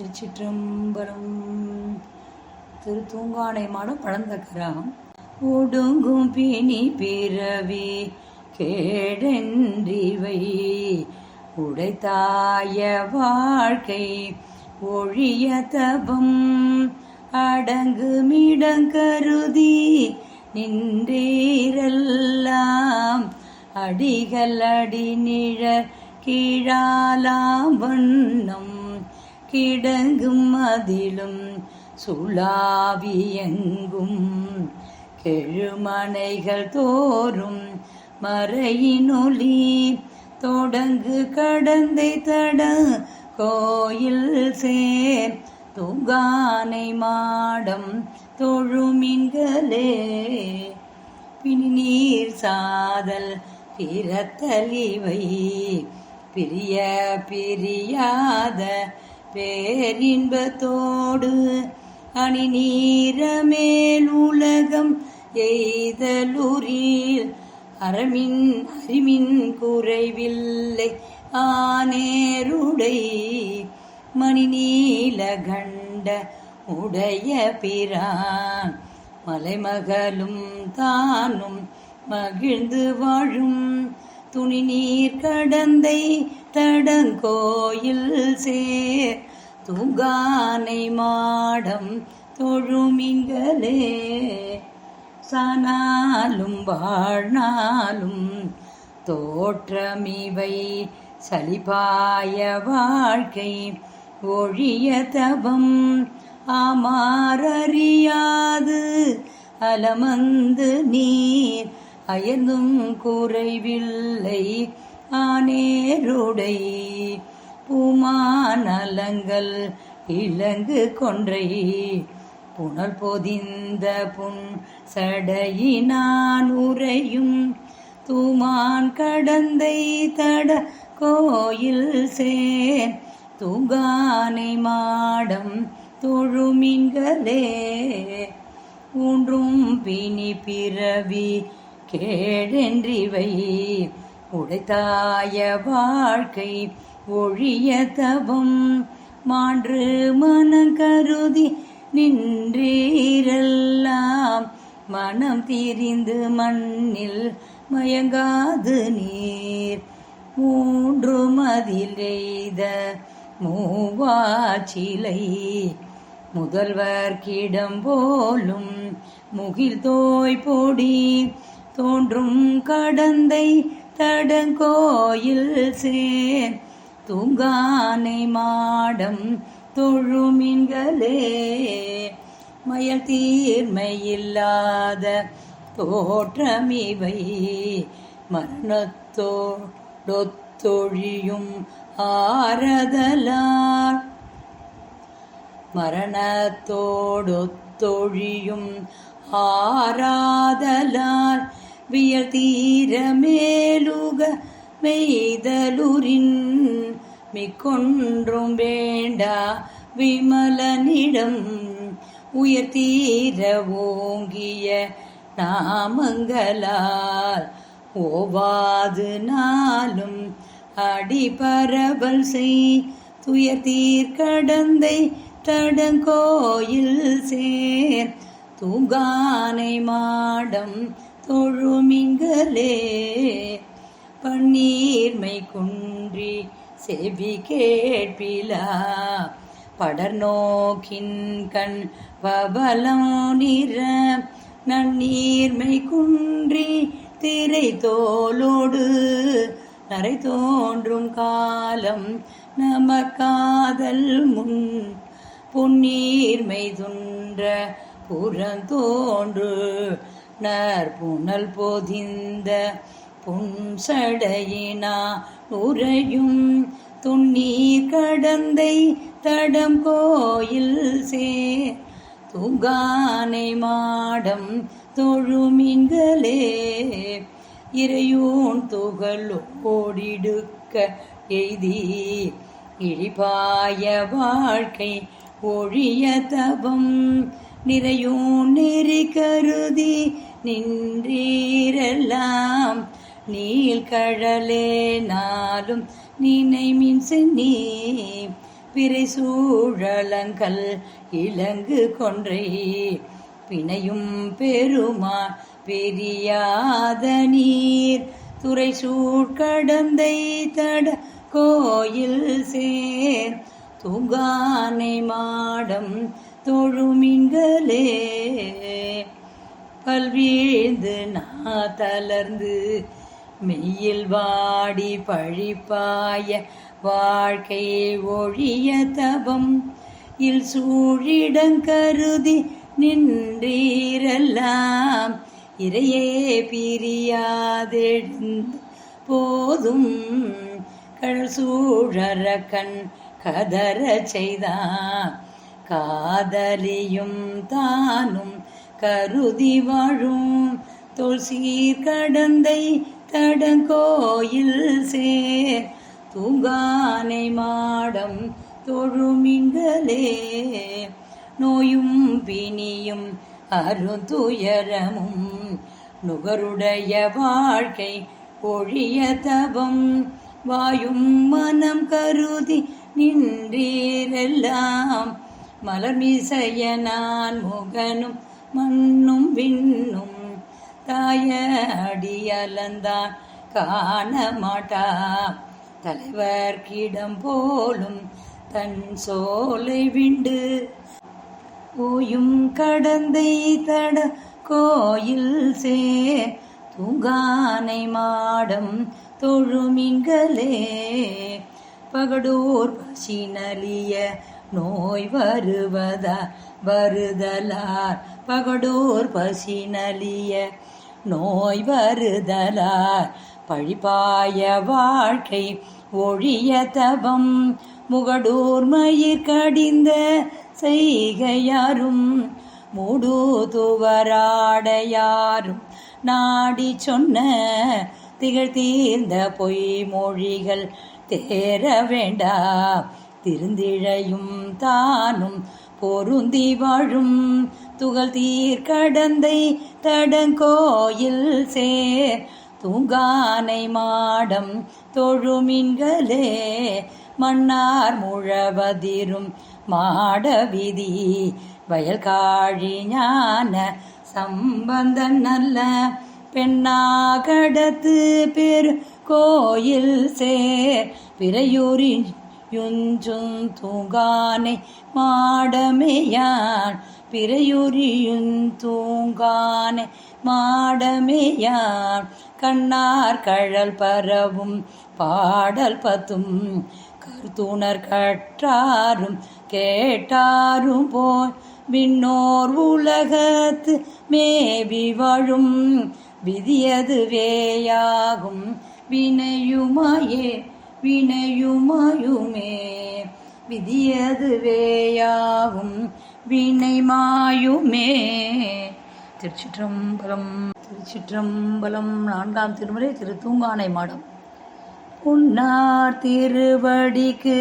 திருச்சிற்றம்பலம் திருத்தூங்கானை மாடம் பழந்தக்கரம் ஒடுங்கும் பிணி பிறவி கேடென்றிவை உடைத்தாய வாழ்க்கை ஒழிய தபம் அடங்குமிடங்கருதி நின்றீரெல்லாம். அடிகள் அடி நிழ கீழாலாம் வண்ணம் கிடங்கும் அதிலும் சுளாவியெங்கும் கெழுமனைகள் தோறும் மறையினொலி தொடங்கு கடந்தை தட கோயில் சேர் தூங்கானை மாடம் தொழுமின்களே. பிணி சாதல் பிறத்தலிவை பிரிய பிரியாத பேரின்பத்தோடு அணி நீரமேல் உலகம் எய்தலுரில் அறமின் அறிமின் குறைவில்லை ஆனேருடை மணி நீல கண்ட உடைய பிரான் மலைமகளும் தானும் மகிழ்ந்து வாழும் துணி நீர் கடந்தை தடங்கோயில் சேர். தூங்கானை மாடம் தொழுமிங்களே சனாலும் வாழ்நாளும் தோற்றமிவை சலிபாய வாழ்க்கை ஒழிய தபம் அமாரறியாது அலமந்து நீர். அயர்ந்தும் குறைவில்லை. ஆனேருடை பூமானலங்கள் இலங்கு கொன்றை. புனல் பொதிந்த புன் சடையினான் உரையும் தூமான் கடந்தை தட கோயில் சேன். தூங்கானை மாடம் தொழுமின்களே. ஊன்றும் பிணி பிறவி கேடென்றிவை உடைத்தாய வாழ்க்கை ஒழிய தவம் மான்று மனம் கருதி நின்றீரெல்லாம். மனம் திரிந்து மண்ணில் மயங்காது நீர். மூன்று மதிலெய்த மூவாச்சிலை. முதல்வர் கிடம் போலும் முகில் தோய் பொடி தோன்றும் கடந்தை தடங்கோயில் சேர். தூங்கானை மாடம் தொழுமின்களே. மயல் தீர்மையில்லாத தோற்றமிவை மரணத்தோடொத்தொழியும் ஆரதலார். மரணத்தோடொத்தொழியும் ஆராதலார். வியல் மேலுக மெய்தலுரின் மிக்கொன்றும் வேண்டா விமலனிடம் உயர்த்தீர ஓங்கிய நாமங்களால் ஓவாது நாளும் அடிபரவல் செய் துயர்த்தீர் கடந்தை தடங்கோயில் சேர் தூங்கானை மாடம் தொழுமிங்களே பன்னீர்மை குன்றி செவி கேட்பிலா படர் நோக்கின் கண் வபலம் நிற நன்னீர்மை குன்றி திரை தோலோடு நரை தோன்றும் காலம் நமக்காதல் முன் பொன்னீர்மை துன்ற புறந்தோன்று புனல் பொதிந்த புன்சடையினா உரையும் துண்ணீர் கடந்தை தடம் கோயில் சே துகானை மாடம் தொழுமின்களே. இறையூன் துகள் ஓடிடுக்க எய்தி இழிபாய வாழ்க்கை ஒழிய தபம் நிறையும் நெறி கருதி நின்றீரெல்லாம். நீல் கழலே நாளும் நினை மின் சென்னி. பிறை சூழலங்கள் இலங்கு கொன்றை. பிணையும் பெருமா பெரியாத நீர். துறை சூழ்கடந்தை தட கோயில் சேர். தூங்கானை மாடம் தொழுமின்களே. பல்வீழ்ந்து நா தளர்ந்து மெய்யில் வாடி பழிப்பாய வாழ்க்கை ஒழிய தவம். இல் சூழிடம் கருதி நின்றீரெல்லாம். இறையே பிரியாதெழுந்து போதும். கள் சூழற கண் கதற செய்தான் காதலியும் தானும் கருதி வாழும். தோல் கடந்தை தடங்கோயில் சேர். தூங்கானை மாடம் தொழுமிங்களே நோயும் பிணியும் அருந்துயரமும். நுகருடைய வாழ்க்கை ஒழிய தபம் வாயும் மனம் கருதி நின்றீரெல்லாம். மலர்மிசைய நான் முகனும் மண்ணும் விண்ணும் தாய அடியலந்தான் காண மாட்டா தலைவர்கிடம் போலும் தன் சோலை விண்டு. ஓயும் கடந்தை தட கோயில் சே. தூங்கானை மாடம் தொழுமின்களே பகடூர் பசினலிய நோய் வருவதா? வருதலார் பகடூர் பசினலிய நோய் வருதலார். பழிபாய வாழ்க்கை ஒழிய தபம் முகடூர் மயிர் கடிந்த செய்கையாரும் மூடுதுவராடையாரும் நாடி சொன்ன திகழ்த்தீர்ந்த பொய் மொழிகள் தேர வேண்டா. திருந்திழையும் தானும் பொருந்தி வாழும். துகள் தீர் கடந்தை தடங்கோயில் சேர். தூங்கானை மாடம் தொழுமின்களே. மன்னார் முழவதிரும் மாட விதி. வயல் ஞான சம்பந்தன் நல்ல பெண்ணாகடத்து பெரு கோயில் சேர். பிறையூரின் யுஞ்சும் தூங்கானை மாடமேயான். பிறையுரியுன் தூங்கானை மாடமேயான். கண்ணார் கழல் பரவும் பாடல் பத்தும் கருத்துணர் கற்றாரும் கேட்டாரும் போய் விண்ணோர் உலகத்து மேவி வாழும். விதியது வேயாகும் வினையுமாயே வினையுமாயுமே. விதியதுவேயாகும் வினைமாயுமே. திருச்சிற்றம்பலம் திருச்சிற்றம்பலம் நான்காம் திருமுறை திரு தூங்கானை மாடம். உன்னார் திருவடிக்கு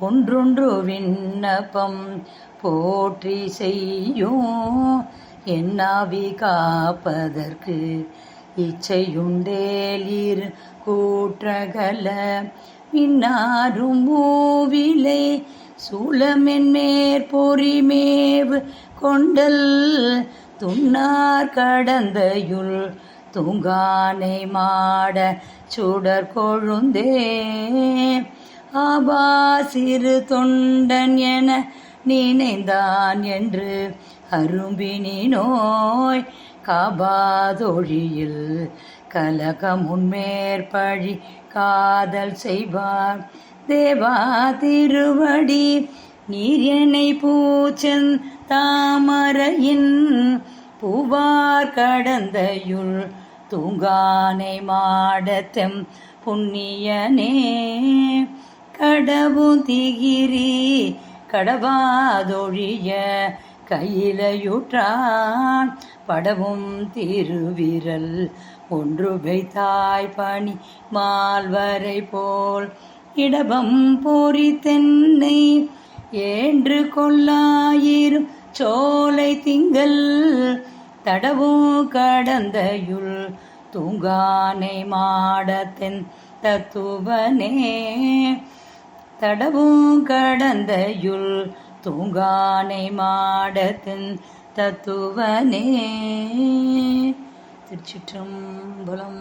ஒன்றொன்று விண்ணப்பம் போற்றி செய்யும். என்னாவி காப்பதற்கு இச்சையுண்டேலிர் கூற்றகல இன்னாரும் மூவிலை சூலமென் கொண்டல் துன்னார் கடந்தையுள் தூங்கானை மாட சுடர் கொழுந்தே. ஆபா சிறு தொண்டன் என நினைந்தான் என்று அரும்பினி நோய் காபாதொழியில் கலகமுன்மேற்பழி காதல் செய்வார். தேவா திருவடி நீர் என்னை பூச்சன் தாமரையின் பூவார் கடந்தையுள் தூங்கானை மாடத்தம் புண்ணியனே. கடவும் திகிரி கடவாதொழிய கையிலையுற்றான். படவும் திருவிரல் ஒன்று வைத்தாய் பணி மால்வரை போல். இடபம் பொறி தென்னை ஏன்று கொள்ளாயிரும் சோலை திங்கள். தடவும் கடந்தையுள் தூங்கானை மாடத்தென் தத்துவனே. தடவும் கடந்தையுள் தூங்கானை மாடத்தின் தத்துவனே. திருச்சிற்றம்பலம்